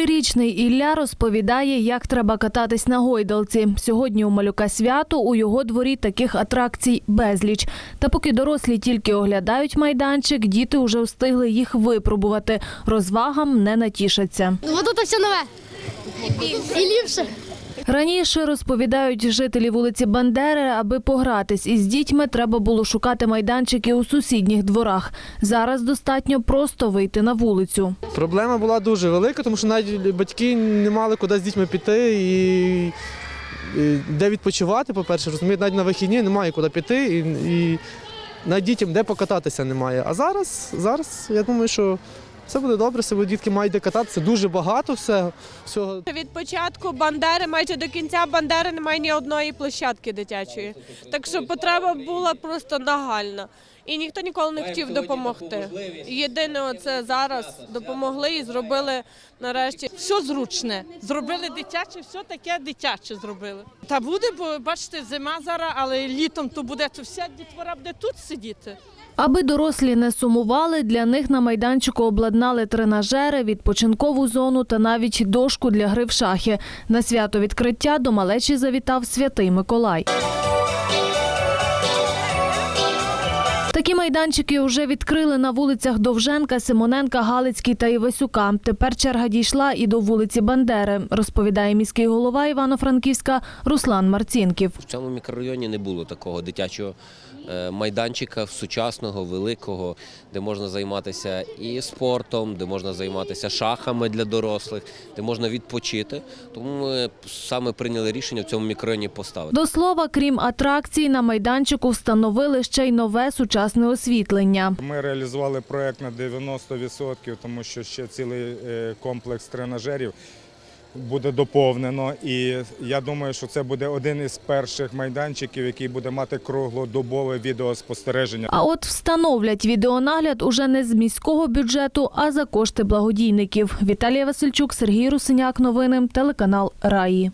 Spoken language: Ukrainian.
Трирічний Ілля розповідає, як треба кататись на гойдалці. Сьогодні у малюка свято у його дворі таких атракцій безліч. Та поки дорослі тільки оглядають майданчик, діти вже встигли їх випробувати. Розвагам не натішаться. Вот тут все нове. І ліпше. Раніше розповідають жителі вулиці Бандери, аби погратись із дітьми, треба було шукати майданчики у сусідніх дворах. Зараз достатньо просто вийти на вулицю. Проблема була дуже велика, тому що навіть батьки не мали куди з дітьми піти і, де відпочивати, по-перше, розумієте, навіть на вихідні немає куди піти, і, і навіть дітям де покататися немає. А зараз, зараз я думаю, що все буде добре, все буде, дітки мають де кататися, дуже багато всього. всього. Від початку Бандери майже до кінця Бандери немає ні одної площадки дитячої. Так що потреба була просто нагальна. І ніхто ніколи не хотів допомогти. Єдине, це зараз допомогли і зробили нарешті. все зручне. Зробили дитяче, все таке дитяче зробили. Та буде, бо бачите, зима зараз, але літом то буде, то вся дітвора буде тут сидіти. Аби дорослі не сумували, для них на майданчику обладнали тренажери, відпочинкову зону та навіть дошку для гри в шахи. На свято відкриття до малечі завітав святий Миколай. Такі майданчики вже відкрили на вулицях Довженка, Симоненка, Галицький та Івасюка. Тепер черга дійшла і до вулиці Бандери, розповідає міський голова Івано-Франківська Руслан Марцінків. В цьому мікрорайоні не було такого дитячого е, майданчика сучасного, великого, де можна займатися і спортом, де можна займатися шахами для дорослих, де можна відпочити. Тому ми саме прийняли рішення в цьому мікрорайоні поставити. До слова, крім атракцій, на майданчику встановили ще й нове сучасне освітлення. Ми реалізували проект на 90%, тому що ще цілий е, комплекс тренажерів буде доповнено. І я думаю, що це буде один із перших майданчиків, який буде мати круглодобове відеоспостереження. А от встановлять відеонагляд уже не з міського бюджету, а за кошти благодійників. Віталія Васильчук, Сергій Русиняк. Новини, телеканал Раї.